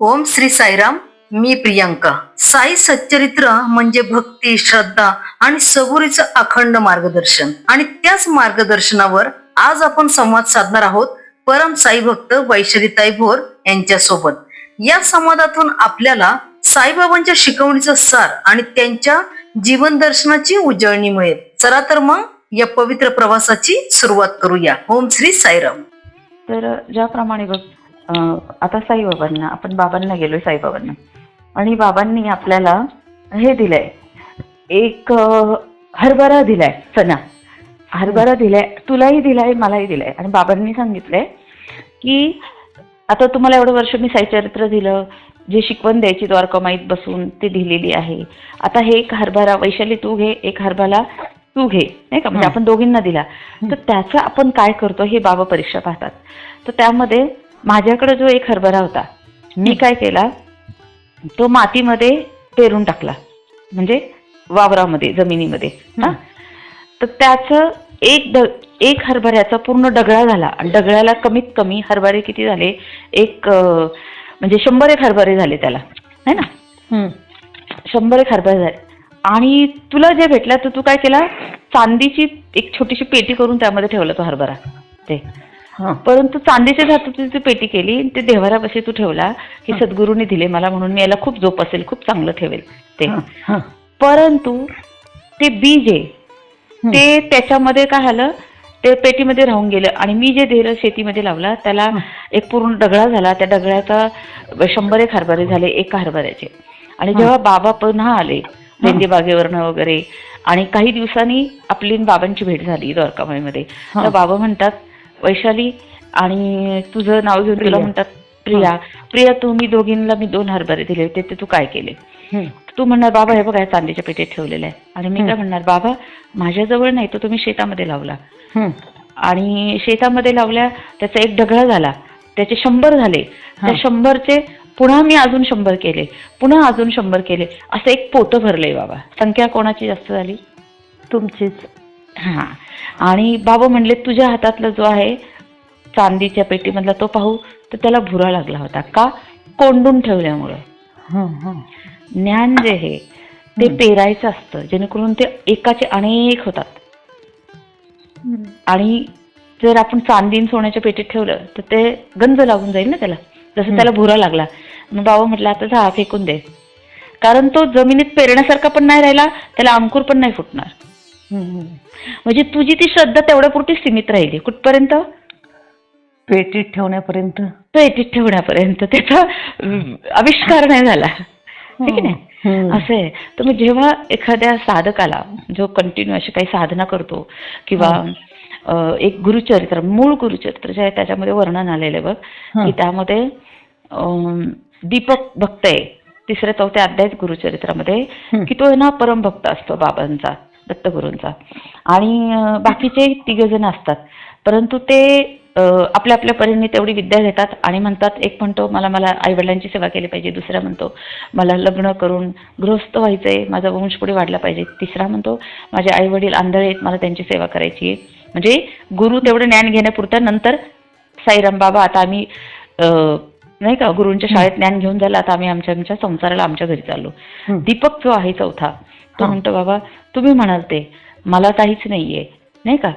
ओम श्री साईराम मी प्रियांका. साई सच्चरित्र म्हणजे भक्ती श्रद्धा आणि सबुरीचं अखंड मार्गदर्शन. आणि त्याच मार्गदर्शनावर आज आपण संवाद साधणार आहोत परम साई भक्त वैशरीताई भोर यांच्यासोबत. या संवादातून आपल्याला साईबाबांच्या शिकवणीचा सार आणि त्यांच्या जीवन दर्शनाची उजळणी मिळेल. चला तर मग या पवित्र प्रवासाची सुरुवात करूया. ओम श्री साईराम. तर ज्याप्रमाणे बघ आता साईबाबांना आपण बाबांना गेलोय साईबाबांना. आणि बाबांनी आपल्याला हे दिलंय. एक हरभरा दिलाय चना हरभरा दिलाय तुलाही दिलाय मलाही दिलाय. आणि बाबांनी सांगितलंय की आता तुम्हाला एवढं वर्ष मी साईचरित्र दिलं जे शिकवण द्यायची द्वारकामाईत बसून ते दिलेली आहे. आता हे एक हरभरा वैशाली तू घे एक हरभरा तू घे नाही का? म्हणजे. आपण दोघींना दिला. तर त्याचं आपण काय करतो हे बाबा परीक्षा पाहतात. तर त्यामध्ये माझ्याकडे जो एक हरभरा होता मी काय केला? तो मातीमध्ये पेरून टाकला. म्हणजे वावरामध्ये जमिनीमध्ये. हा? तर त्याचं एक ड एक हरभऱ्याचा पूर्ण डगळा झाला. आणि डगळ्याला कमीत कमी हरभरे किती झाले? एक म्हणजे शंभर एक हरभरे झाले त्याला. है ना? शंभर एक हरभरे झाले. आणि तुला जे भेटलं तर तू काय केला? चांदीची एक छोटीशी पेटी करून त्यामध्ये ठेवला तो हरभरा. ते. परंतु चांदीच्या धातूची ती पेटी केली ते देवारापाशी तू ठेवला की सद्गुरूंनी दिले मला म्हणून मी याला खूप जोप असेल खूप चांगलं ठेवेल ते. परंतु ते बीज आहे ते त्याच्यामध्ये काय झालं ते पेटीमध्ये राहून गेलं आणि मी जे दिलं शेतीमध्ये लावला त्याला एक पूर्ण डगळा झाला त्या डगळ्याचा शंभर एक हरभरे झाले एका हरभऱ्याचे. आणि जेव्हा बाबा पुन्हा आले लेंडी बागेवरनं वगैरे आणि काही दिवसांनी आपली बाबांची भेट झाली द्वारकामाईमध्ये. तर बाबा म्हणतात वैशाली आणि तुझं नाव घेऊन तुला. म्हणतात प्रिया. प्रिया तू मी दोघींना मी दोन हरभरे दिले होते ते तू काय केले? तू म्हणणार बाबा हे बघा या चांदीच्या पेटीत ठेवलेलं आहे. आणि मी काय म्हणणार बाबा माझ्याजवळ नाही तो तुम्ही शेतामध्ये लावला. आणि शेतामध्ये लावल्या त्याचा एक ढगळा झाला. त्याचे शंभर झाले. त्या शंभरचे पुन्हा मी अजून शंभर केले. पुन्हा अजून शंभर केले. असं एक पोतं भरलंय बाबा. संख्या कोणाची जास्त झाली? तुमचीच. हा. आणि बाबा म्हणले तुझ्या हातातला जो आहे चांदीच्या पेटीमधला तो पाहू. तर त्याला भुरा लागला होता का? कोंडून ठेवल्यामुळं. ज्ञान जे आहे ते पेरायचं असतं. जेणेकरून ते एकाचे अनेक होतात. आणि जर आपण चांदीन सोन्याच्या पेटीत ठेवलं तर ते गंज लागून जाईल ना त्याला. जसं त्याला भुरा लागला. मग बाबा म्हटलं आता जा फेकून दे. कारण तो जमिनीत पेरण्यासारखा पण नाही राहिला त्याला अंकुर पण नाही फुटणार. म्हणजे तुझी ती श्रद्धा तेवढ्यापुरती सीमित राहिली. कुठपर्यंत? पेटीत ठेवण्यापर्यंत. पेटीत ठेवण्यापर्यंत. त्याचा आविष्कार नाही झाला. है की नाही असं आहे. तर मग जेव्हा एखाद्या साधकाला जो कंटिन्यू अशी काही साधना करतो किंवा एक गुरुचरित्र मूळ गुरुचरित्र जे आहे त्याच्यामध्ये वर्णन आलेलं आहे बघ की त्यामध्ये दीपक भक्त आहे. तिसऱ्या चौथ्या अध्याय गुरुचरित्रामध्ये की तो आहे ना परमभक्त असतो बाबांचा. दत्तगुरूंचा. आणि बाकीचे तिघ जण असतात. परंतु ते आपल्या आपल्या परीने तेवढी विद्या घेतात आणि म्हणतात एक म्हणतो मला मला आईवडिलांची सेवा केली पाहिजे. दुसरा म्हणतो मला लग्न करून गृहस्थ व्हायचंय माझा वंश पुढे वाढला पाहिजे. तिसरा म्हणतो माझे आई वडील आंधळे आहेत मला त्यांची सेवा करायची आहे. म्हणजे गुरु तेवढं ज्ञान घेण्यापुरतं नंतर साईराम बाबा आता आम्ही नाही का गुरूंच्या शाळेत ज्ञान घेऊन झालं आता आम्ही आमच्या आमच्या संसाराला आमच्या घरी चाललो. दीपक जो आहे चौथा तो म्हणतो बाबा तुम्ही म्हणाल ते. मला काहीच नाहीये. नाही का?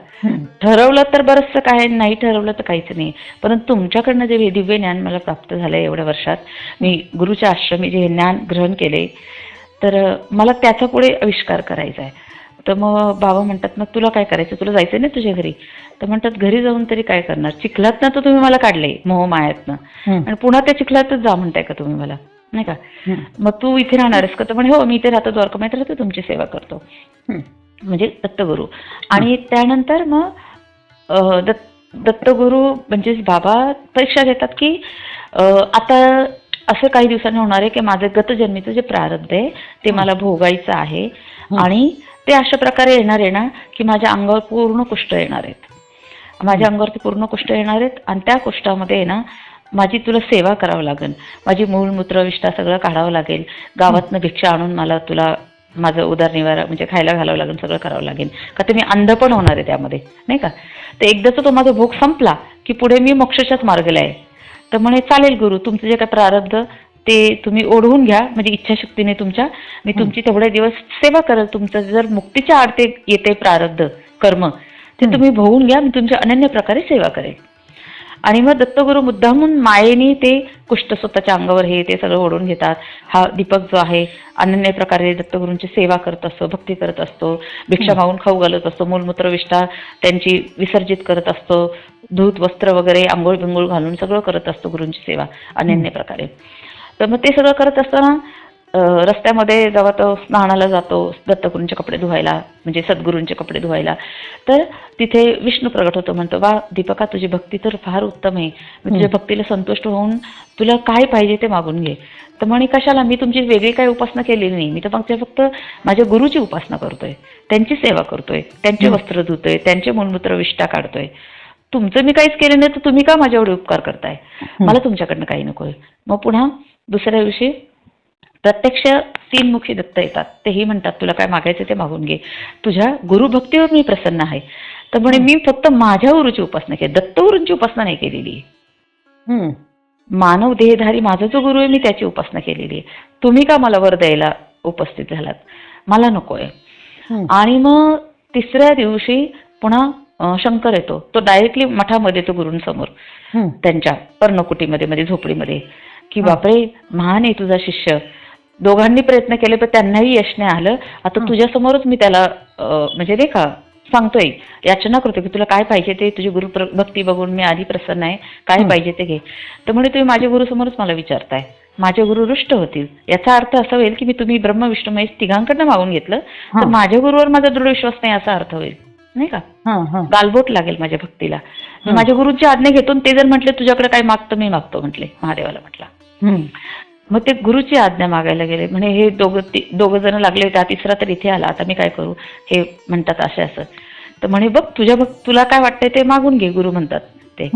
ठरवलं तर बरंचसं काय नाही ठरवलं तर काहीच नाही परंतु तुमच्याकडनं जे दिव्य ज्ञान मला प्राप्त झालंय एवढ्या वर्षात मी गुरुच्या आश्रमी जे हे ज्ञान ग्रहण केले तर मला त्याचा पुढे आविष्कार करायचा आहे. तर मग बाबा म्हणतात मग तुला काय करायचं? तुला जायचं ना तुझ्या घरी? तर म्हणतात घरी जाऊन तरी काय करणार? चिखलातनं तर तुम्ही मला काढले मोह मायातनं. आणि पुन्हा त्या चिखलातच जा म्हणताय का तुम्ही मला? नाही का? मग तू इथे राहणारस का? तर म्हणे हो मी इथे राहतो द्वारकामात राहतो तुमची सेवा करतो. म्हणजे दत्तगुरू. आणि त्यानंतर मग दत्त दत्तगुरू म्हणजे बाबा परीक्षा घेतात की आता असं काही दिवसांनी होणार आहे की माझं गतजन्मीचं जे प्रारब्ध आहे ते मला भोगायचं आहे आणि ते अशा प्रकारे येणार आहे ना की माझ्या अंगावर पूर्ण कुष्ठ येणार आहेत. माझ्या अंगावरती पूर्ण कुष्ठ येणार आहेत आणि त्या कुष्ठामध्ये ना माझी तुला सेवा करावं लागेल. माझी मूळ मूत्र विष्ठा सगळं काढावं लागेल. गावातनं भिक्षा आणून मला तुला माझं उदरनिवारा म्हणजे खायला घालावं लागेल सगळं करावं लागेल. का मी अंध पण होणार आहे त्यामध्ये नाही का? तर एकदाचा तो माझा भोग संपला की पुढे मी मोक्षाच्याच मार्गाला आहे. तर म्हणे चालेल गुरु तुमचं जे काय प्रारब्ध ते तुम्ही ओढवून घ्या. म्हणजे इच्छाशक्तीने तुमच्या मी तुमची तेवढे दिवस सेवा करेल. तुमचं जर मुक्तीच्या आडते येते प्रारब्ध कर्म ते तुम्ही भोवून घ्या. मी तुमच्या अनन्य प्रकारे सेवा करेल. आणि मग दत्तगुरू मुद्दामून मायेने ते कुष्ठ स्वतःच्या अंगावर हे ते सगळं ओढून घेतात. हा दीपक जो आहे अनन्य प्रकारे दत्तगुरूंची सेवा करत असतो भक्ती करत असतो भिक्षा मागून खाऊ घालत असतो मूलमूत्र विष्ठा त्यांची विसर्जित करत असतो धूत वस्त्र वगैरे आंघोळ बिंघोळ घालून सगळं करत असतो गुरूंची सेवा अनन्य प्रकारे. तर मग ते सगळं करत असताना रस्त्यामध्ये जेव्हा तो स्नानाला जातो दत्तगुरूंचे कपडे धुवायला म्हणजे सद्गुरूंचे कपडे धुवायला. तर तिथे विष्णू प्रगट होतो म्हणतो वा दीपका तुझी भक्ती तर फार उत्तम आहे. मी तुझ्या भक्तीला संतुष्ट होऊन तुला काय पाहिजे ते मागून घे. तर म्हणे कशाला? मी तुमची वेगळी काही उपासना केलेली नाही. मी तर फक्त फक्त माझ्या गुरुची उपासना करतोय. त्यांची सेवा करतोय. त्यांचे वस्त्र धुतोय. त्यांचे मूलमूत्र विष्ठा काढतोय. तुमचं मी काहीच केलं नाही तर तुम्ही का माझ्या एवढे उपकार करताय? मला तुमच्याकडनं काही नकोय. मग पुन्हा दुसऱ्या दिवशी प्रत्यक्ष तीन मुखी दत्त येतात. तेही म्हणतात तुला काय मागायचं ते मागून घे. तुझ्या गुरुभक्तीवर मी प्रसन्न आहे. तर म्हणे मी फक्त माझ्या गुरुची उपासना केली. दत्तगुरूंची उपासना नाही केलेली. मानव देहधारी माझा जो गुरु आहे मी त्याची उपासना केलेली आहे. तुम्ही का मला वर द्यायला उपस्थित झालात? मला नकोय. आणि मग तिसऱ्या दिवशी पुन्हा शंकर येतो. तो डायरेक्टली मठामध्ये येतो गुरूंसमोर. त्यांच्या पर्णकुटीमध्ये मध्ये झोपडीमध्ये. की बापरे महान आहे तुझा शिष्य. दोघांनी प्रयत्न केले पण त्यांनाही यश नाही आलं. आता तुझ्यासमोरच मी त्याला म्हणजे नाही का सांगतोय. याचना करतो की तुला काय पाहिजे ते तुझी गुरु भक्ती बघून मी आधी प्रसन्न आहे. काय पाहिजे ते घे. तर म्हणे तुम्ही माझ्या गुरुसमोरच मला विचारताय. माझे गुरु रुष्ट होतील. याचा अर्थ असा होईल की मी तुम्ही ब्रह्म विष्णू महेश तिघांकडनं मागून घेतलं. तर. माझ्या गुरुवर माझा दृढ विश्वास नाही असा अर्थ होईल. नाही का. गालबोट लागेल माझ्या भक्तीला. माझ्या गुरुची आज्ञा घेतो ते जर म्हटले तुझ्याकडे काय मागतो मी मागतो म्हटले महादेवाला म्हटला. मग ते गुरुची आज्ञा मागायला गेले. म्हणे हे दोघं ती- दोघं जण लागले होते हा तिसरा तर इथे आला. आता मी काय करू? हे म्हणतात असे असं. तर म्हणे बघ तुझ्या बघ तुला काय वाटतंय ते मागून घे गुरु म्हणतात ते.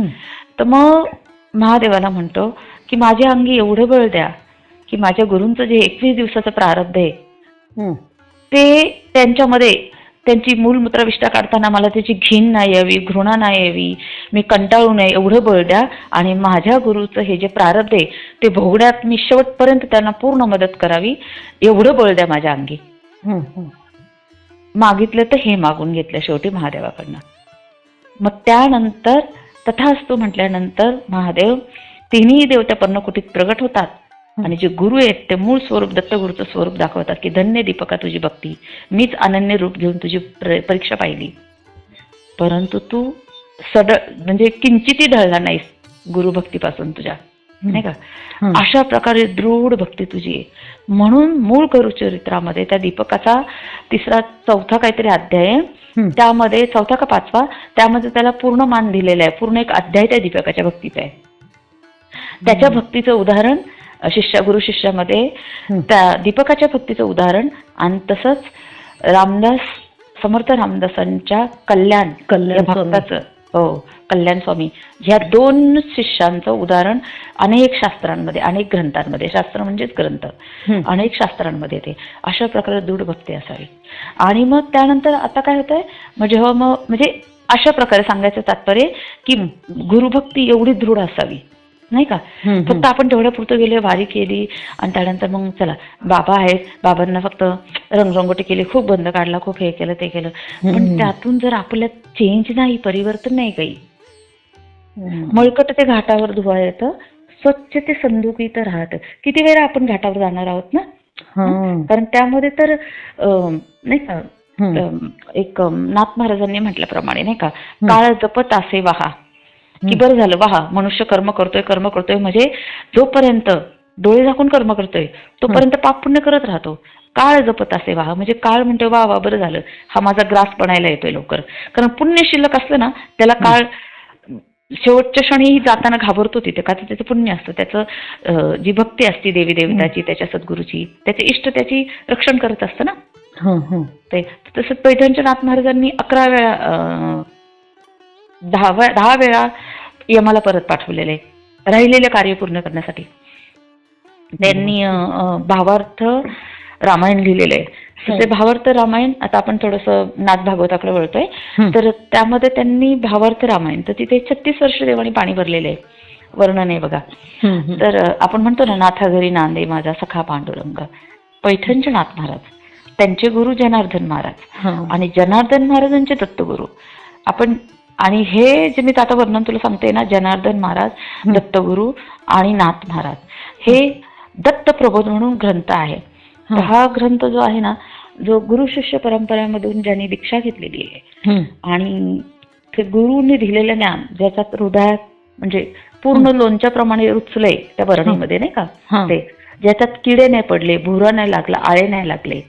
तर मग महादेवाला म्हणतो की माझ्या अंगी एवढं बळ द्या की माझ्या गुरूंचं जे एकवीस दिवसाचं प्रारब्ध आहे. ते त्यांच्यामध्ये त्यांची मूलमूत्रविष्ठा काढताना मला त्याची घीण नाही यावी घृणा नाही यावी मी कंटाळू नये एवढं बळ द्या. आणि माझ्या गुरुचं हे जे प्रारब्ध आहे ते भोगण्यात मी शेवटपर्यंत त्यांना पूर्ण मदत करावी. एवढं बळ द्या माझ्या अंगी. मागितलं तर हे मागून घेतलं शेवटी महादेवाकडनं. मग त्यानंतर तथास्तू म्हटल्यानंतर महादेव तिन्ही देव त्या पर्णकुटीत प्रगट होतात. आणि जे गुरु आहेत ते मूळ स्वरूप दत्तगुरूचं स्वरूप दाखवतात की धन्य दीपका तुझी भक्ती. मीच अनन्य रूप घेऊन तुझी प्र- परीक्षा पाहिली. परंतु तू सड म्हणजे किंचितही ढळला नाहीस गुरुभक्तीपासून तुझ्या. नाही का. अशा प्रकारे दृढ भक्ती तुझी आहे. म्हणून मूळ गुरुचरित्रामध्ये त्या दीपकाचा तिसरा चौथा काहीतरी अध्याय आहे. त्यामध्ये चौथा का पाचवा? त्यामध्ये त्याला पूर्ण मान दिलेला आहे. पूर्ण एक अध्याय त्या दीपकाच्या भक्तीचा आहे. त्याच्या भक्तीचं उदाहरण शिष्य गुरु शिष्यामध्ये. त्या दीपकाच्या भक्तीचं उदाहरण आणि तसंच रामदास समर्थ रामदासांच्या कल्याण कल्याण. भक्ताचं. हो कल्याण स्वामी. ह्या दोन शिष्यांचं उदाहरण अनेक शास्त्रांमध्ये अनेक ग्रंथांमध्ये शास्त्र म्हणजेच ग्रंथ. अनेक शास्त्रांमध्ये येते अशा प्रकारे दृढ भक्ती असावी. आणि मग त्यानंतर आता काय होतंय? मग जेव्हा मग म्हणजे अशा प्रकारे सांगायचं तात्पर्य की गुरुभक्ती एवढी दृढ असावी. नाही का? फक्त आपण तेवढ्या पुरतं गेले वारी केली आणि त्यानंतर मग चला बाबा आहेत. बाबांना फक्त रंगरंगोटी केली खूप बंद काढला खूप हे केलं ते केलं. पण. त्यातून जर आपल्यात चेंज नाही परिवर्तन नाही काही. मळकट ते घाटावर धुवा येतं स्वच्छ ते संदुकीत राहतं. किती वेळा आपण घाटावर जाणार आहोत ना. कारण त्यामध्ये तर नाही का एक नाथ महाराजांनी म्हटल्याप्रमाणे नाही का? काळ जपत असे वाहा. की बरं झालं वाहा मनुष्य कर्म करतोय कर्म करतोय म्हणजे जोपर्यंत डोळे झाकून कर्म करतोय तोपर्यंत पाप पुण्य करत राहतो. काळ जपत असे वाहा म्हणजे काळ म्हणतोय वा वा बरं झालं. हा माझा ग्रास बनायला येतोय लवकर. कारण पुण्य शिल्लक असलं ना त्याला काळ शेवटच्या क्षणी जाताना घाबरतो तिथे का त्याचं पुण्य असतं. त्याचं जी भक्ती असते देवी देवताची त्याच्या सद्गुरूची त्याचे इष्ट त्याची रक्षण करत असतं ना. ते तसं पैठणच्या नाथ महाराजांनी अकरा वेळा दहा दहा वेळा यमाला परत पाठवलेले राहिलेले कार्य पूर्ण करण्यासाठी. त्यांनी भावार्थ रामायण लिहिलेलं. आहे ते भावार्थ रामायण आता आपण थोडस नाथ भागवताकडे वळतोय. तर त्यामध्ये त्यांनी भावार्थ रामायण तर तिथे छत्तीस वर्ष देवानी पाणी भरलेलं आहे. वर्णन आहे बघा. तर आपण म्हणतो ना नाथा घरी नांदे माझा सखा पांडुरंग. पैठणचे नाथ महाराज. त्यांचे गुरु जनार्दन महाराज. आणि जनार्दन महाराजांचे दत्तगुरु. आपण आणि हे जे मी आता वर्णन तुला सांगते ना जनार्दन महाराज दत्तगुरु आणि नाथ महाराज हे दत्त प्रबोध म्हणून ग्रंथ आहे. तर हा ग्रंथ जो आहे ना जो गुरु शिष्य परंपरेमधून ज्यांनी दीक्षा घेतलेली आहे. आणि ते गुरुने दिलेलं ज्ञान ज्याच्यात हृदयात म्हणजे पूर्ण लोणच्याप्रमाणे रुचलंय त्या बरणीमध्ये नाही का. ते. ज्याच्यात किडे नाही पडले भुरा नाही लागला आळे नाही लागले.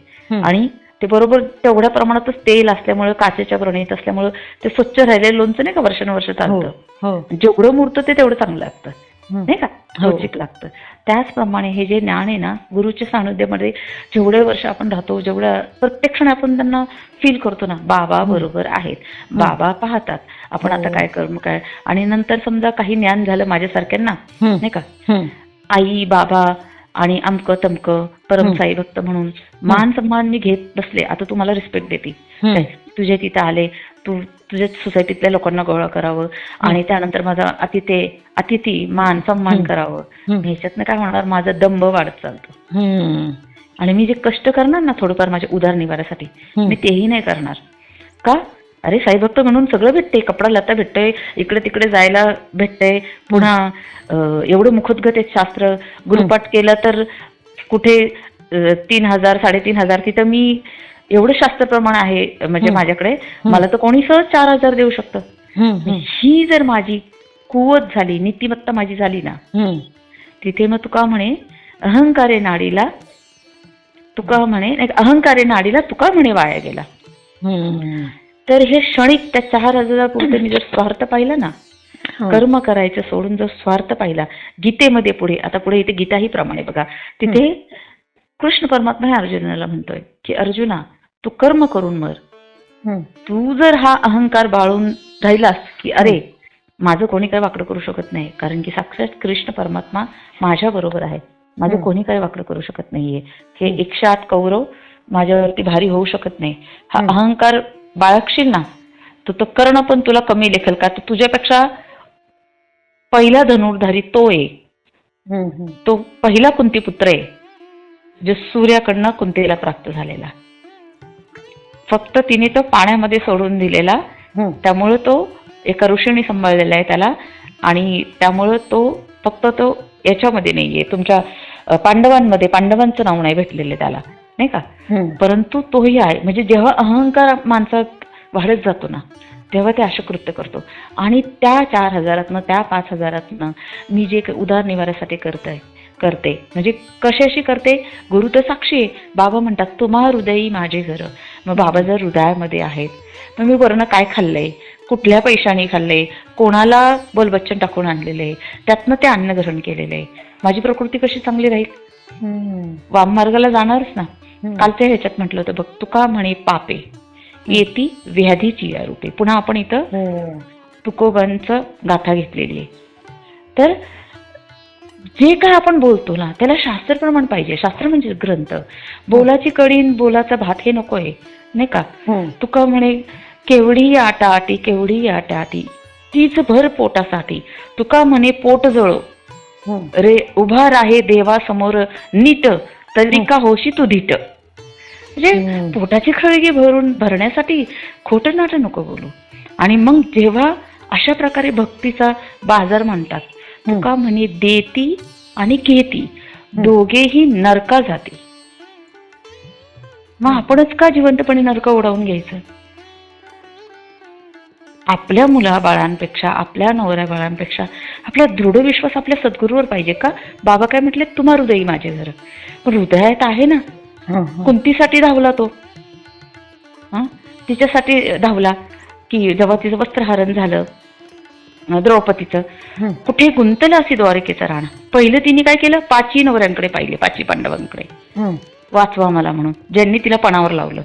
आणि ते बरोबर तेवढ्या प्रमाणातच तेल असल्यामुळे काचेच्या बरणीत असल्यामुळे ते स्वच्छ राहिलेलं लोणचं नाही का वर्षानुवर्ष हो चालतं? हो. जेवढं मुरतं ते तेवढं चांगलं लागतं. नाही का? हो. रुचिक लागतं. त्याचप्रमाणे हे जे ज्ञान आहे ना गुरुच्या सानिध्यामध्ये जेवढे वर्ष आपण राहतो जेवढ्या प्रत्येक क्षण आपण त्यांना फील करतो ना बाबा बरोबर आहेत. बाबा पाहतात. आपण आता काय कर्म काय? आणि नंतर समजा काही ज्ञान झालं माझ्यासारख्यांना. नाही का. आई बाबा आणि अमक तमक परम साई भक्त म्हणून मान सन्मान मी घेत बसले. आता तू मला रिस्पेक्ट देते? तुझ्या तिथं आले. तू तुझ्या सोसायटीतल्या लोकांना गोळा करावं. आणि त्यानंतर माझा अतिथे अतिथी मान सन्मान करावं. ह्याच्यातनं काय होणार माझा दंभ वाढत चालतो. आणि मी जे कष्ट करणार ना थोडंफार माझ्या उदारनिवारासाठी. मी तेही नाही करणार. का? अरे साईभक्त म्हणून सगळं भेटते कपडा लता भेटतंय इकडे तिकडे जायला भेटतंय. पुन्हा एवढं मुखोद्गत आहे शास्त्र. गुरुपाठ केलं तर कुठे तीन हजार साडेतीन हजार तिथं मी एवढं शास्त्र प्रमाण आहे म्हणजे माझ्याकडे. मला तर कोणी सहज चार हजार देऊ शकतं. ही जर माझी कुवत झाली नीतिमत्ता माझी झाली ना. तिथे मग तुका म्हणे अहंकारे नाडीला तुका म्हणे नाही, अहंकारे नाडीला तुका म्हणे वाया गेला. तर हे क्षणिक त्या चार हजारापुरते मी जर स्वार्थ पाहिला ना हा. कर्म करायचं सोडून जर स्वार्थ पाहिला गीतेमध्ये पुढे आता पुढे इथे गीता ही प्रमाणे बघा तिथे कृष्ण परमात्मा हे अर्जुनाला म्हणतोय की अर्जुना तू कर्म करून मर. तू जर हा अहंकार बाळून राहिलास की अरे माझं कोणी काय वाकडं करू शकत नाही कारण की साक्षात कृष्ण परमात्मा माझ्या बरोबर आहे माझं. कोणी काय वाकडं करू शकत नाहीये हे एकशे आठ कौरव माझ्यावरती भारी होऊ शकत नाही हा. अहंकार बाळगशील ना तर तो कर्ण पण तुला कमी लेखल. का तर तुझ्यापेक्षा पहिला धनुर्धारी तो आहे. तो पहिला कुंती पुत्र आहे. जो सूर्याकडनं कुंतीला प्राप्त झालेला. फक्त तिने तो पाण्यामध्ये सोडून दिलेला. त्यामुळं तो एका ऋषीने सांभाळलेला आहे त्याला. आणि त्यामुळं तो फक्त तो याच्यामध्ये नाहीये. तुमच्या पांडवांमध्ये पांडवांचं नाव नाही भेटलेलं त्याला. नाही का. परंतु तोही आहे. म्हणजे जेव्हा अहंकार माणसात वाढत जातो ना तेव्हा ते असे कृत्य करतो. आणि त्या चार हजारातनं त्या पाच हजारातनं मी जे उदारनिवारासाठी करतोय करते म्हणजे कशाशी करते? गुरु तर साक्षी आहे. बाबा म्हणतात तुम्हा हृदयी माझे घर. मग बाबा जर हृदयामध्ये आहेत मग मी वरनं काय खाल्लंय कुठल्या पैशाने खाल्लंय कोणाला बोलबच्चन टाकून आणलेलं? आहे त्यातनं ते अन्न ग्रहण केलेलं. आहे माझी प्रकृती कशी चांगली राहील. वाम मार्गाला जाणारच ना. कालच्या ह्याच्यात म्हटलं होतं बघ तुका म्हणे पापे. येती व्याधीची या रूपे पुन्हा आपण इथं हो. तुकोबांचं गाथा घेतलेली आहे. तर जे काय आपण बोलतो ना त्याला शास्त्र प्रमाण पाहिजे. शास्त्र म्हणजे ग्रंथ. बोलाची कडी न बोलाचा भात हे नको आहे नाही का. तुका म्हणे केवढी आटा आटी केवढी आटा आटी तीच भर पोटासाठी. तुका म्हणे पोट जळो. रे उभा राहे देवा समोर नीट. तरी का होशी तू धीट. म्हणजे. पोटाची खळगी भरून भरण्यासाठी खोटं नाटं नको बोलू. आणि मग जेव्हा अशा प्रकारे भक्तीचा बाजार हम्म. तुका म्हणे देती आणि घेती. दोघेही नरका जाती. मग आपणच का जिवंतपणे नरक उडवून घ्यायचं? आपल्या मुला बाळांपेक्षा आपल्या नवऱ्या बाळांपेक्षा आपला दृढ विश्वास आपल्या सद्गुरूवर पाहिजे का? बाबा काय म्हटले तुम्हा हृदयी माझे घर. पण हृदयात आहे ना. कुंतीसाठी धावला तो. हा? तिच्यासाठी धावला की जेव्हा तिचं वस्त्रहरण झालं द्रौपदीचं. कुठे गुंतलं असे द्वारकेचं राणा? पहिलं तिने काय केलं? पाची नवऱ्यांकडे पाहिले पाची पांडवांकडे. वाचवा मला म्हणून. ज्यांनी तिला पणावर लावलं.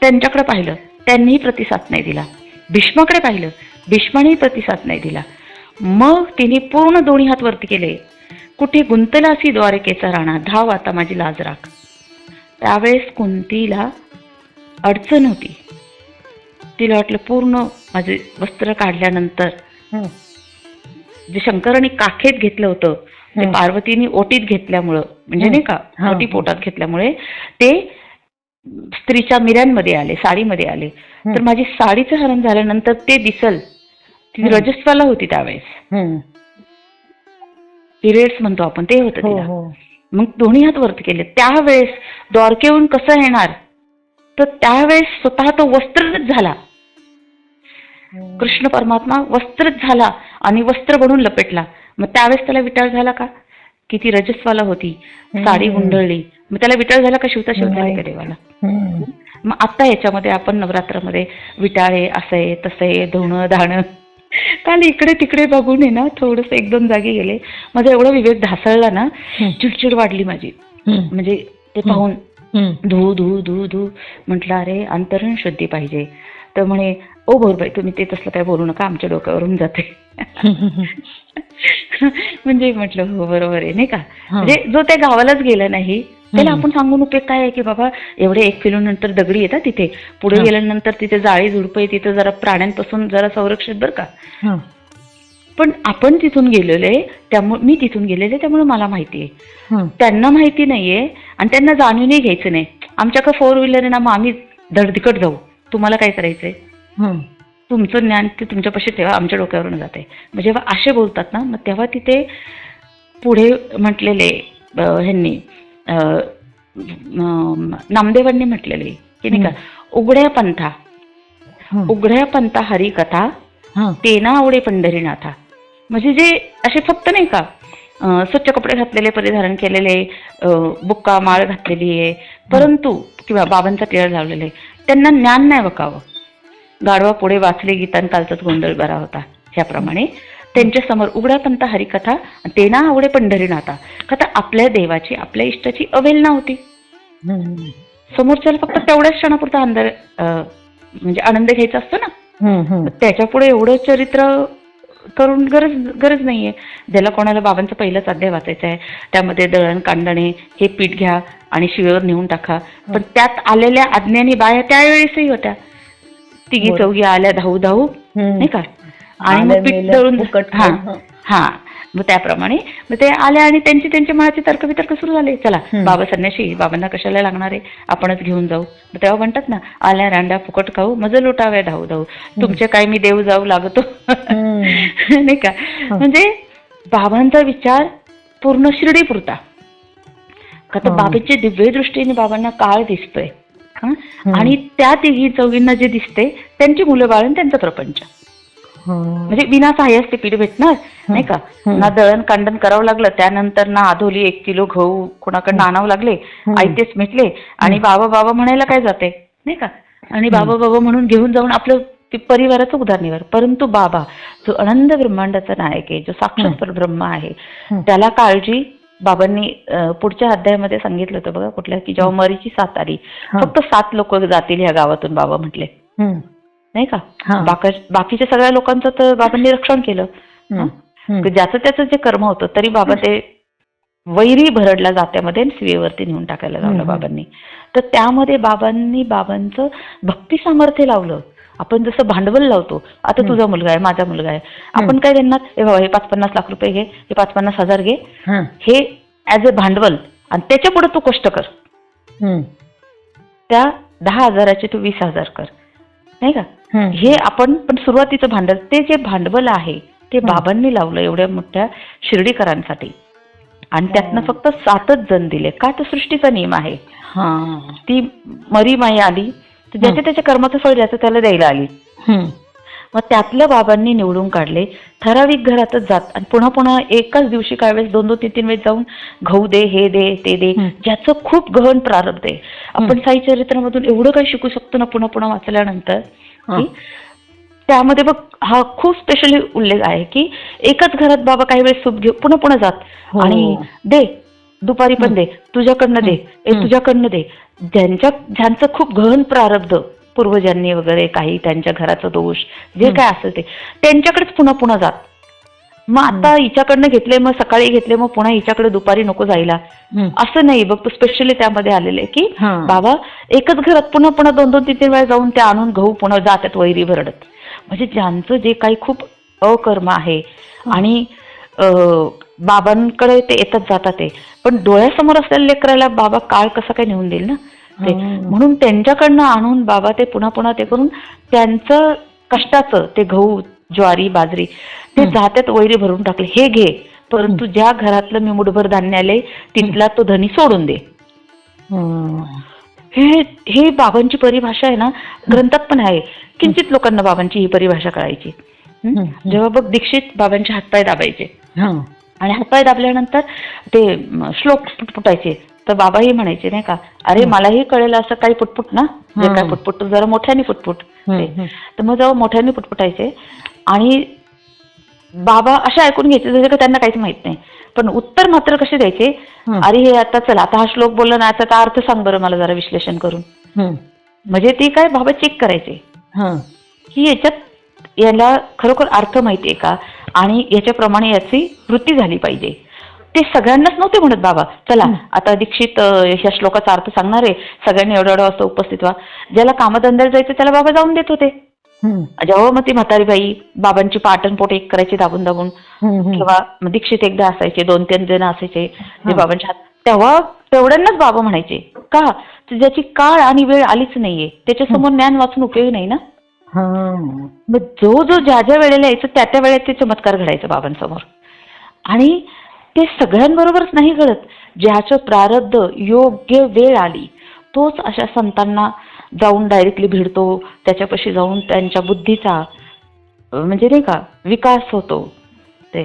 त्यांच्याकडे पाहिलं. त्यांनीही प्रतिसाद नाही दिला. भीष्माकडे पाहिलं भीष्मानेही प्रतिसाद नाही दिला मग तिने पूर्ण दोन्ही हात वरती केले कुठे गुंतला अशी द्वारकेचा राणा धाव आता माझी लाज राख त्यावेळेस कुंतीला अडचण होती तिला वाटलं पूर्ण माझे वस्त्र काढल्यानंतर. जे शंकराने काखेत घेतलं होतं ते. पार्वतीने ओटीत घेतल्यामुळं म्हणजे. नाही का. ओटी पोटात घेतल्यामुळे ते स्त्रीच्या मिऱ्यांमध्ये आले साडीमध्ये आले. तर माझी साडीचं हरण झाल्यानंतर ते दिसल. ती. रजस्वाला होती त्यावेळेस. पिरियड्स म्हणतो आपण ते होतं हो तिला. हो. मग दोन्ही हात वरती केले. त्यावेळेस द्वारकेहून कसं येणार? तर त्यावेळेस स्वतः तो वस्त्रच झाला. कृष्ण परमात्मा वस्त्रच झाला आणि वस्त्र बनून लपेटला. मग त्यावेळेस त्याला विटाळ झाला का? की ती रजस्वाला होती. साडी. गुंडळली. मग त्याला विटाळ झाला का शिवता शिवता नाही. का देवाला. मग आता याच्यामध्ये आपण नवरात्रामध्ये विटाळे असं आहे तसं आहे धुणं धाणं काल इकडे तिकडे बघून आहे ना थोडस एक दोन जागी गेले माझा एवढा विवेक ढासळला ना. चिडचिड वाढली माझी. म्हणजे ते पाहून. धू धू धू धू म्हटलं अरे अंतरण शुद्धी पाहिजे तर म्हणे ओ भोरबाई तुम्ही ते तसलं काय बोलू नका आमच्या डोक्यावरून जाते म्हणजे म्हटलं हो बरोबर आहे नाही का म्हणजे जो त्या गावालाच गेला नाही त्याला. आपण सांगून उपयोग काय आहे की बाबा एवढे एक किलो नंतर दगडी येतात तिथे पुढे. गेल्यानंतर तिथे जाळी झुडपं आहे तिथे जरा प्राण्यांपासून जरा संरक्षित बरं का. पण आपण तिथून गेलेले त्यामुळे मी तिथून गेलेले त्यामुळे मला माहिती आहे. त्यांना माहिती नाहीये आणि त्यांना जाणूनही घ्यायचं नाही आमच्याकडे फोर व्हीलर आहे ना मग आम्ही धडधिकट जाऊ तुम्हाला काय करायचंय हं. तुमचं ज्ञान ते तुमच्यापाशी ठेवा आमच्या डोक्यावरून जाते मग जेव्हा असे बोलतात ना मग तेव्हा तिथे पुढे म्हटलेले ह्यांनी नामदेवांनी म्हटलेले की नाही का? उघड्या पंथा. उघड्या पंथा हरिकथा हं. तेना आवडे पंढरीनाथा. म्हणजे जे असे फक्त नाही का स्वच्छ कपडे घातलेले परिधारण केलेले बुक्का माळ घातलेली आहे परंतु किंवा बाबांचा टिळा लावलेले त्यांना ज्ञान नाही बकावं गाढवा पुढे वाचले गीता आणि कालचाच गोंधळ बरा होता ह्याप्रमाणे. त्यांच्यासमोर उघड्या पंथ हरिकथा तेना आवडे पंढरीनाथा कथा आपल्या देवाची आपल्या इष्टाची अवेलना होती. समोरच्याला फक्त तेवढ्याच क्षणापुरता अंदर म्हणजे आनंद घ्यायचा असतो ना. त्याच्या पुढे एवढं चरित्र करून गरज गरज नाहीये ज्याला कोणाला बाबांचा पहिलाच अध्याय वाचायचा आहे त्यामध्ये दळण कांडणे हे पीठ घ्या आणि शिवेवर नेऊन टाका पण त्यात आलेल्या आज्ञानी बाया त्यावेळेसही होत्या तिघी. चौघी आल्या धाऊ धाऊ. नाही का आणि मग पीठ दळून हा हं. मग त्याप्रमाणे. मग ते आले आणि त्यांची त्यांच्या मनाचे तर्क वितर्क सुरू झाले. चला. बाबा संन्याशी बाबांना कशाला लागणार आहे? आपणच घेऊन जाऊ. मग तेव्हा म्हणतात ना आल्या रांड्या फुकट खाऊ मज लुटाव्या धाऊ धाऊ तुमचे काय मी देव जाऊ लागतो. नाही का? म्हणजे बाबांचा विचार पूर्ण शिर्डी पुरता का तर. बाबांच्या दिव्य दृष्टीने बाबांना काळ दिसतोय. आणि त्या तिघी चौघींना जे दिसते त्यांची मुलं बाळ आणि त्यांचा प्रपंच. हं. म्हणजे विना सहाय्यास ते पीठ भेटणार नाही का. ना दळण कांडण करावं लागलं त्यानंतर ना आधोली एक किलो गहू कोणाकडनं आणावं लागले. आयतेच मिटले आणि बाबा बाबा म्हणायला काय जाते नाही का आणि बाबा बाबा म्हणून घेऊन जाऊन आपलं ते परिवाराचं उदाहरणीवर परंतु बाबा जो अनंत ब्रह्मांडाचा नायक आहे जो साक्षात. परब्रह्म आहे. त्याला काळजी बाबांनी पुढच्या अध्यायामध्ये सांगितलं होतं बघा कुठल्या की जेव्हा मरीची साथ आली. फक्त सात लोक जातील ह्या गावातून बाबा म्हटले. नाही का. बाका- बाकीच्या सगळ्या लोकांचं तर बाबांनी रक्षण केलं. ज्याचं त्याचं जे कर्म होतं तरी बाबा ते वैरी भरडला जात्यामध्ये आणि शिवेवरती नेऊन टाकायला लावलं. बाबांनी. तर त्यामध्ये बाबांनी बाबांचं भक्ती सामर्थ्य लावलं. आपण जसं भांडवल लावतो आता तुझा मुलगा आहे माझा मुलगा आहे. आपण काय देणार? हे बाबा हे पाच पन्नास लाख रुपये घे हे पाच पन्नास हजार घे. हं. ऍज अ भांडवल. आणि त्याच्या पुढे तू कष्ट कर. त्या दहा हजाराचे तू वीस हजार कर. नाही का? हं. हे आपण पण सुरुवातीचं भांडवल ते जे भांडवल आहे ते बाबांनी लावलं एवढ्या मोठ्या शिर्डीकरांसाठी. आणि त्यातनं फक्त सातच जण दिले का तर सृष्टीचा नियम आहे. हां. ती मरी माई आली तर ज्याच्या त्याच्या कर्माचं फळ ज्याचं त्याला द्यायला आली. हं. मग त्यातल्या बाबांनी निवडून काढले ठराविक घरातच जात आणि पुन्हा पुन्हा एकाच दिवशी काय वेळेस दोन दोन तीन तीन वेळेस जाऊन गहू दे हे दे ते दे. ज्याचं खूप गहन प्रारब्ध आहे आपण साई चरित्रामधून एवढं काही शिकू शकतो ना पुन्हा पुन्हा वाचल्यानंतर. की त्यामध्ये बघ हा खूप स्पेशली उल्लेख आहे की एकच घरात बाबा काही वेळेस सूप घेऊ पुन्हा पुन्हा जात हो. आणि दे दुपारी पण दे तुझ्याकडनं दे. तुझ्याकडनं दे ज्यांच्या ज्यांचं खूप गहन प्रारब्ध पूर्वजांनी वगैरे काही त्यांच्या घराचा दोष जे. काय असेल ते. त्यांच्याकडेच पुन्हा पुन्हा जात. मग आता हिच्याकडनं घेतले मग सकाळी घेतले मग पुन्हा हिच्याकडे दुपारी नको जायला. असं नाही बघ स्पेशली त्यामध्ये आलेलं आहे की. बाबा एकच घरात पुन्हा पुन्हा दोन दोन तीन तीन वेळा जाऊन ते आणून गहू पुन्हा जातात वैरी भरडत. म्हणजे ज्यांचं जे काही खूप अकर्म आहे आणि बाबांकडे ते येतात जातात ते. पण डोळ्यासमोर असलेल्या लेकराला बाबा काळ कसा काय नेऊन देईल ना? ते हम्म. म्हणून त्यांच्याकडनं आणून बाबा ते पुन्हा पुन्हा ते करून त्यांचं कष्टाचं ते गहू ज्वारी बाजरी ते जात्यात वैरी भरून टाकले. हे घे परंतु ज्या घरातलं मी मुठभर धान्य आले तिथला तो धनी सोडून दे. हे. हे बाबांची परिभाषा आहे ना ग्रंथात पण आहे. किंचित लोकांना बाबांची ही परिभाषा कळायची. हं? जेव्हा बघ दीक्षित बाबांचे हातपाय दाबायचे. हा. आणि हातपाय दाबल्यानंतर ते श्लोक पुटपुटायचे तर बाबाही म्हणायचे नाही का अरे मलाही कळेल असं काही पुटपुट ना जे काय. पुटपुट जरा मोठ्याने पुटपुट. तर मग जेव्हा मोठ्याने पुटपुटायचे आणि बाबा असे ऐकून घ्यायचे जसे का त्यांना काहीच माहीत नाही पण उत्तर मात्र कसे द्यायचे. अरे हे आता चला आता हा श्लोक बोलला ना याचा अर्थ सांग बरं मला जरा विश्लेषण करून. म्हणजे ते काय बाबा चेक करायचे. की याच्यात याला खरोखर अर्थ माहितीये का आणि याच्याप्रमाणे याची वृत्ती झाली पाहिजे ते सगळ्यांनाच नव्हते म्हणत बाबा चला आता दीक्षित ह्या श्लोकाचा अर्थ सांगणार आहे. सगळ्यांनी एवढ्या एवढ्या वाजता उपस्थित व्हा. ज्याला कामधंद्याला जायचं त्याला बाबा जाऊन देत होते. जेव्हा मग ती म्हातारी बाई बाबांची पाटण पोट एक करायची दाबून दाबून. किंवा दीक्षित एकदा असायचे दोन तीन जण असायचे जे बाबांच्या तेव्हा तेवढ्यांनाच बाबा म्हणायचे का? ज्याची काळ आणि वेळ आलीच नाहीये. त्याच्यासमोर ज्ञान वाचून उपयोग नाही ना. मग जो जो ज्या ज्या वेळेला यायचं त्या त्या वेळेत ते चमत्कार घडायचं बाबांसमोर. आणि ते सगळ्यांबरोबरच नाही घडत ज्याचं प्रारब्ध योग्य वेळ आली तोच अशा संतांना जाऊन डायरेक्टली भिडतो त्याच्यापाशी जाऊन त्यांच्या बुद्धीचा म्हणजे नाही का विकास होतो ते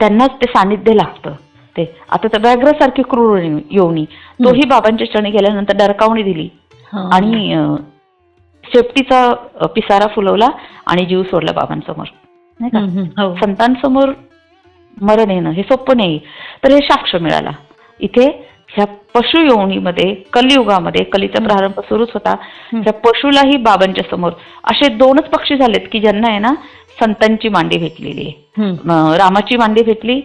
त्यांनाच ते सानिध्य लागतं ते आता त्या व्याघ्रासारखी क्रूर योनी तोही बाबांच्या चरणी गेल्यानंतर डरकावणी दिली. आणि शेपटीचा पिसारा फुलवला आणि जीव सोडला बाबांसमोर नाही का. हो. संतांसमोर मरण येणं हे सोपं नाही. तर हे साक्ष मिळाला. इथे ह्या पशु योनीमध्ये कलियुगामध्ये कलीचा प्रारंभ सुरूच होता. त्या पशुलाही बाबांच्या समोर. असे दोनच पक्षी झालेत की ज्यांना आहे ना संतांची मांडी भेटलेली आहे. रामाची मांडी भेटली.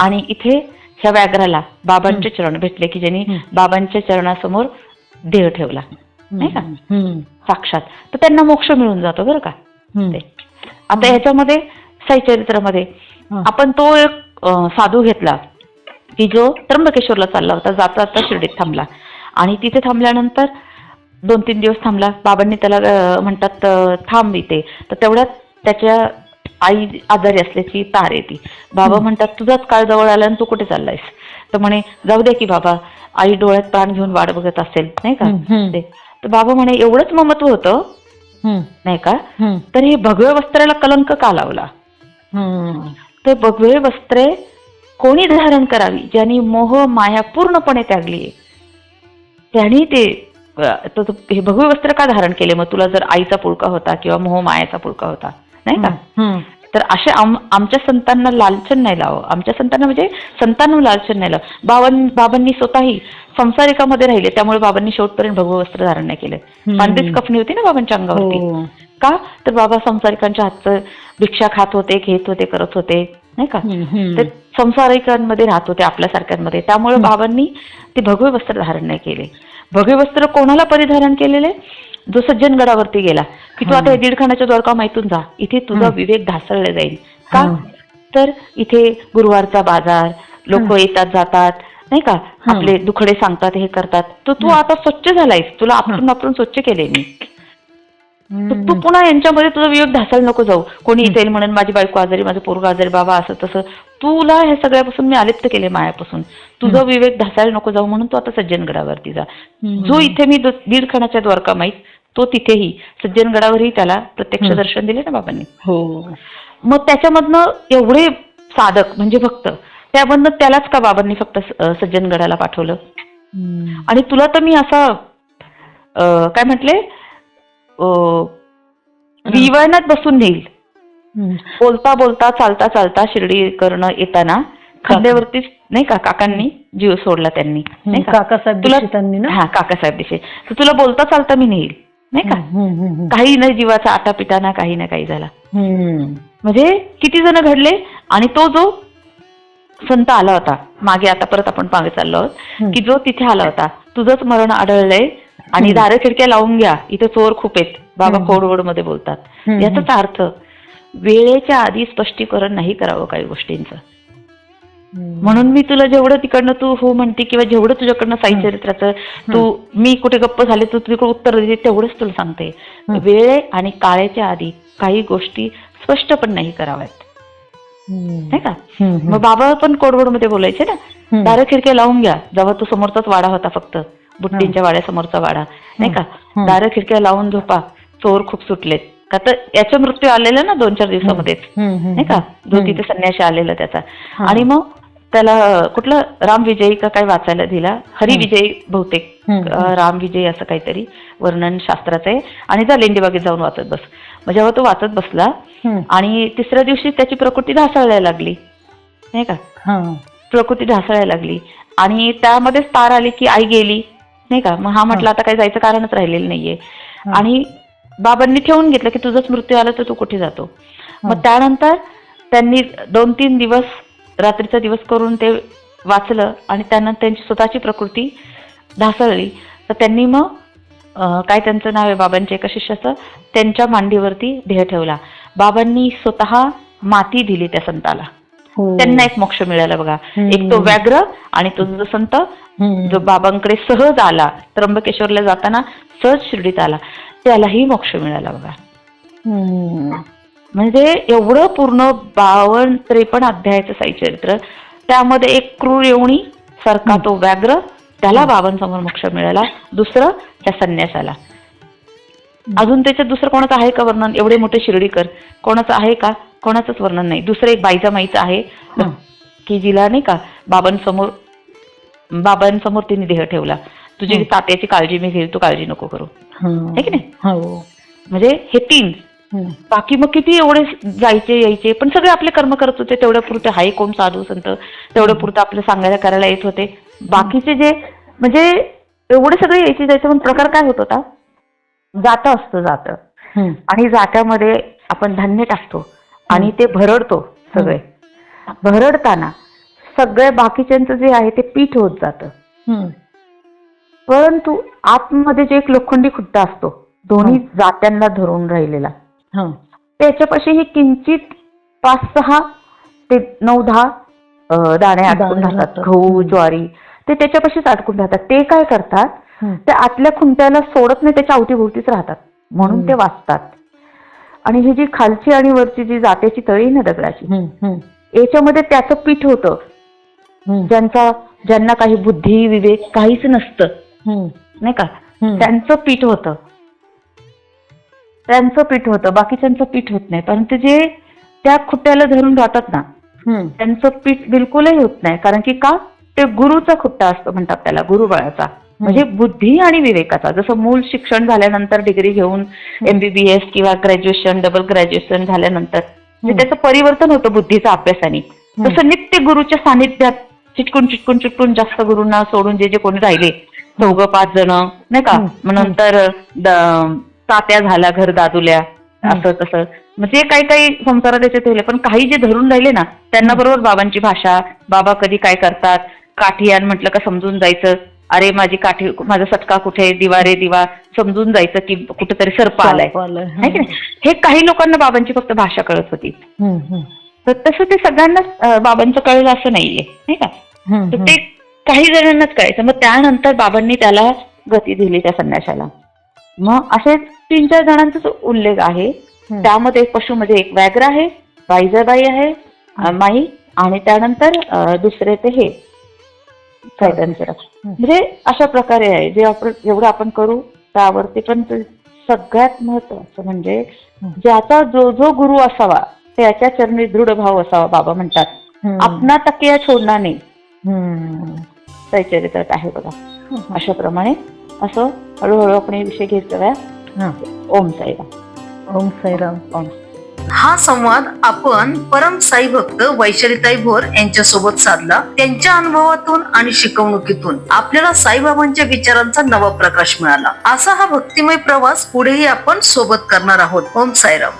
आणि इथे ह्या व्याघ्राला बाबांचे चरण भेटले की ज्यांनी बाबांच्या चरणासमोर देह ठेवला. नाही का. साक्षात. तर त्यांना मोक्ष मिळून जातो बरं का? आता ह्याच्यामध्ये साईचरित्रामध्ये. आपण तो एक साधू घेतला की जो त्र्यंबकेश्वरला चालला होता जाता जाता शिर्डीत थांबला. आणि तिथे थांबल्यानंतर दोन तीन दिवस थांबला. बाबांनी त्याला म्हणतात थांब इथे. तर तेवढ्यात त्याच्या आई आजारी असल्याची तार येते. बाबा म्हणतात तुझाच काळ जवळ आला आणि तू कुठे चाललायस? तर म्हणे जाऊ दे की बाबा आई डोळ्यात प्राण घेऊन वाट बघत असेल नाही का. ते. तर बाबा म्हणे एवढंच ममत्व होतं. नाही का. तर हे भगव्या वस्त्राला कलंक का लावला? तर भगवे वस्त्रे कोणी धारण करावी ज्यांनी मोह माया पूर्णपणे त्यागली त्यांनी ते तो- तो- हे भगवे वस्त्र का धारण केले? मग तुला जर आईचा पुळका होता किंवा मोह मायाचा पुळका होता नाही का. तर असे आम आमच्या संतांना लालचन नाही लावं आमच्या संतांना म्हणजे संतांना लालचन नाही लावं बाबां बाबांनी स्वतःही संसारिकामध्ये राहिले त्यामुळे बाबांनी शेवटपर्यंत भगवं वस्त्र धारण नाही केलं. पांढरीच कफनी होती ना बाबांच्या अंगावरती? हो. का? तर बाबा संसारिकांच्या हातचं भिक्षा खात होते घेत होते करत होते नाही का? हं, हं. ते संसारिकांमध्ये राहत होते आपल्यासारख्यांमध्ये त्यामुळे बाबांनी ते भगवे वस्त्र धारण नाही केले. भगवे वस्त्र कोणाला परिधारण केलेले? जो सज्जन गडावरती गेला की तू आता दीड खाण्याच्या द्वारका माहितून जा. इथे तुझा विवेक ढासळला जाईल. का. तर इथे गुरुवारचा बाजार लोक येतात जातात नाही का? आपले दुखडे सांगतात हे करतात. तर तू आता स्वच्छ झालायस. तुला आपण आपण स्वच्छ केले मी. तर तू पुन्हा यांच्यामध्ये तुझा विवेक ढासायला नको जाऊ. कोणी इथे येईल म्हणून माझी बायको आजारी माझं पोरग आजारी बाबा असं तसं. तुला हे सगळ्यापासून मी आलिप्त केले मायापासून. तुझा विवेक ढासायला नको जाऊ म्हणून तू आता सज्जनगडावरती जा. जो इथे मी दीड खणाच्या द्वारका माहीत तो तिथेही. सज्जनगडावरही त्याला प्रत्यक्ष दर्शन दिले ना बाबांनी. हो. मग त्याच्यामधनं एवढे साधक म्हणजे भक्त त्यामधनं त्यालाच का बाबांनी फक्त सज्जनगडाला पाठवलं. आणि तुला तर मी असा काय म्हटले? विवळणात बसून नेईल. बोलता बोलता चालता चालता शिर्डी करणं येताना खांद्यावरतीच नाही का काकांनी जीव सोडला त्यांनी नाही का काकासाहेब हा दिशे तर तुला बोलता चालता मी नेईल नाही का. काही नाही जीवाचा आटापिटा ना काही ना काही झाला. म्हणजे किती जण घडले आणि तो जो संत आला होता मागे आता परत आपण मागे चाललो आहोत. की जो तिथे आला होता तुझंच मरण आढळलंय आणि दारे खिडक्या लावून घ्या. इथे चोर खूप आहेत. बाबा कोडवडमध्ये बोलतात. याचाच अर्थ वेळेच्या आधी स्पष्टीकरण नाही करावं काही गोष्टींचं. म्हणून मी तुला जेवढं तिकडनं तू हो म्हणते किंवा जेवढं तुझ्याकडनं साई चरित्राचं तू मी कुठे गप्प झाले तू तिकडे उत्तर देते तेवढंच तुला सांगते. वेळे आणि काळेच्या आधी काही गोष्टी स्पष्ट पण नाही कराव्यात. नाही का. मग बाबा पण कोडवडमध्ये बोलायचे ना. दार खिडक्या लावून घ्या. जेव्हा तो समोरचाच वाडा होता फक्त. बुट्टींच्या वाड्यासमोरचा वाडा. नाही का. दार खिडक्या लावून झोपा. चोर खूप सुटलेत. का तर याचा मृत्यू आलेला ना दोन चार दिवसामध्येच. नाही का? जो. तिथे संन्याशी आलेला त्याचा. आणि मग त्याला कुठलं? राम विजयी का काय वाचायला दिला? हरिविजयी बहुतेक. हम्म. अं, राम विजयी असं काहीतरी वर्णन शास्त्राचं आहे. आणि जा लेंडीबागेत जाऊन वाचत बस. मग जेव्हा तो वाचत बसला. आणि तिसऱ्या दिवशी त्याची प्रकृती ढासळायला लागली. नाही का. प्रकृती ढासळायला लागली. आणि त्यामध्येच तार आली की आई गेली. नाही का मग हा म्हटलं आता काही जायचं कारणच राहिलेलं नाहीये. आणि बाबांनी ठेवून घेतलं की तुझाच मृत्यू आला तर तू कुठे जातो मग. त्यानंतर त्यांनी दोन तीन दिवस रात्रीचा दिवस करून ते वाचलं आणि त्यानंतर त्यांची स्वतःची प्रकृती ढासळली तर त्यांनी मग काय त्यांचं नाव आहे बाबांच्या एका शिष्याचं त्यांच्या मांडीवरती देह ठेवला बाबांनी स्वतः माती दिली त्या संताला. त्यांना एक मोक्ष मिळाला बघा. एक तो व्याघ्र आणि तो जो संत. जो बाबांकडे सहज आला त्र्यंबकेश्वरला जाताना सहज शिर्डीत आला त्यालाही मोक्ष मिळाला बघा. म्हणजे एवढं पूर्ण बावन्न त्रेपन्न अध्यायाचं साई चरित्र त्यामध्ये एक क्रूर येवणी सारखा तो व्याघ्र त्याला बाबांसमोर मोक्ष मिळाला. दुसरं त्या संन्यासाला. अजून त्याच्यात दुसरं कोणाचं आहे का वर्णन? एवढे मोठे शिर्डीकर. कोणाचं आहे का? कोणाचंच वर्णन नाही. दुसरं एक बाईजा माईचं आहे. हं. की जिला नाही का बाबांसमोर बाबांसमोर तिने देह ठेवला. तुझी हं. तात्याची काळजी मी घेईल तू काळजी नको करू. आहे की नाही? हो. म्हणजे हे तीन. बाकी मग किती एवढे जायचे यायचे? पण सगळे आपले कर्म करत होते. तेवढ्या पुरते हाय कोण साधू संत? तेवढ्या पुरतं आपलं सांगायला करायला येत होते. बाकीचे जे म्हणजे एवढे सगळे यायचे जायचे पण प्रकार काय होत होता? जातं असतं जातं. आणि जात्यामध्ये आपण धान्य टाकतो आणि ते भरडतो सगळे. भरडताना सगळ्या बाकीच्यांचं जे आहे ते पीठ होत जातं. परंतु आतमध्ये जे एक लोखंडी खुट्टा असतो दोन्ही जात्यांना धरून राहिलेला. त्याच्यापाशी हे किंचित पाच सहा ते नऊ दहा दाणे अडकून राहतात. गहू ज्वारी ते त्याच्यापाशीच अडकून राहतात. ते काय करतात हम्म. ते आतल्या खुंट्याला सोडत नाही त्याच्या अवतीभोवतीच राहतात म्हणून. ते वाचतात आणि ही जी खालची आणि वरची जी जात्याची तळी ना दगडाची. याच्यामध्ये त्याचं पीठ होतं. ज्यांचा ज्यांना काही बुद्धी विवेक काहीच नसतं. नाही का. त्यांचं पीठ होतं त्यांचं पीठ होतं बाकीच्यांचं पीठ होत नाही परंतु जे त्या खुट्ट्याला धरून राहतात ना. त्यांचं पीठ बिलकुलही होत नाही कारण की का ते गुरुचा खुट्टा असतो म्हणतात त्याला गुरुबळाचा म्हणजे बुद्धी आणि विवेकाचा. जसं मूळ शिक्षण झाल्यानंतर डिग्री घेऊन एमबीबीएस किंवा ग्रॅज्युएशन डबल ग्रॅज्युएशन झाल्यानंतर जे त्याचं परिवर्तन होतं बुद्धीचं अभ्यासाने. तसं नित्य गुरुच्या सानिध्यात चिटकून चिटकून चिटकून जास्त गुरुंना सोडून जे जे कोणी राहिले चौघ पाच जण नाही का. मग नंतर तात्या झाल्या घर दादुल्या असं तसं. म्हणजे काही काही संसारात त्याचे ठेवले पण काही जे धरून राहिले ना त्यांना बरोबर बाबांची भाषा बाबा कधी काय करतात काठी आण म्हटलं का समजून जायचं. अरे माझी काठी माझा सटका कुठे दिवा रे दिवा समजून जायचं की कुठेतरी सर्प आलाय. है की? हे काही लोकांना बाबांची फक्त भाषा कळत होती. तर तसं ते सगळ्यांनाच बाबांचं कळलं असं नाहीये नाही का. तर ते काही जणांनाच कळायचं मग त्यानंतर बाबांनी त्याला गती दिली त्या संन्याशाला मग असे तीन चार जणांचाच उल्लेख आहे. त्यामध्ये पशुमध्ये एक व्याघ्र आहे बाईजाबाई आहे माई आणि त्यानंतर दुसरे ते हे त्यांचं म्हणजे अशा प्रकारे आहे जे आपण जेवढं आपण करू त्यावरती पण सगळ्यात महत्वाचं म्हणजे. ज्याचा जो जो गुरु असावा त्याच्या चरणी दृढ भाव असावा बाबा म्हणतात. आपणा तकिया छोडणार नाही. चरित्रात आहे बघा. अशा प्रमाणे असं हळूहळू आपण हे विषय घेत जाऊया. ओम साईराम ओम साईराम ओम हा संवाद आपण परम साई भक्त वैशालीताई भोर यांच्या सोबत साधला. त्यांच्या अनुभवातून आणि शिकवणुकीतून आपल्याला साईबाबांच्या विचारांचा नवा प्रकाश मिळाला. असा हा भक्तिमय प्रवास पुढेही आपण सोबत करणार आहोत. ओम साईराम.